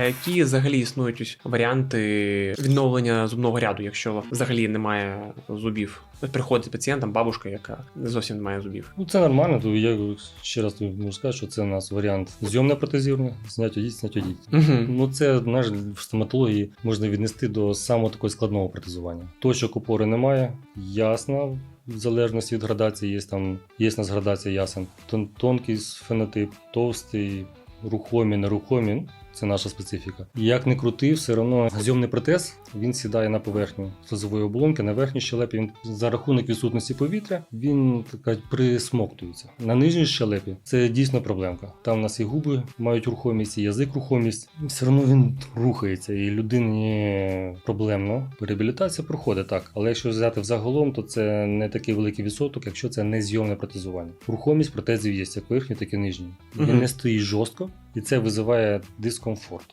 А Які взагалі існують ось варіанти відновлення зубного ряду, якщо взагалі немає зубів? Приходить пацієнт, там бабушка, яка зовсім не має зубів. Ну, це нормально, то я ще раз тобі можу сказати, що це у нас варіант зйомне протезірування, знять одіть, знять одіть. Угу. Ну, це наш в стоматології можна віднести до самого такого складного протезування. Точок опори немає, ясно. В залежності від градації є там є нас градація ясен. Тон, тонкий фенотип, товстий, рухомі, нерухомі. Це наша специфіка. Як не крути, все одно зйомний протез він сідає на поверхню слизової оболонки, на верхній щелепі. Він за рахунок відсутності повітря він так кажуть, присмоктується. На нижній щелепі це дійсно проблемка. Там у нас і губи мають рухомість, і язик рухомість. Все одно він рухається, і людині проблемно. Реабілітація проходить так. Але якщо взяти взагалом, то це не такий великий відсоток, якщо це не зйомне протезування. Рухомість протезів є як верхній, так і нижній. Він Мгм. не стоїть жорстко, і це визиває дискомфорт.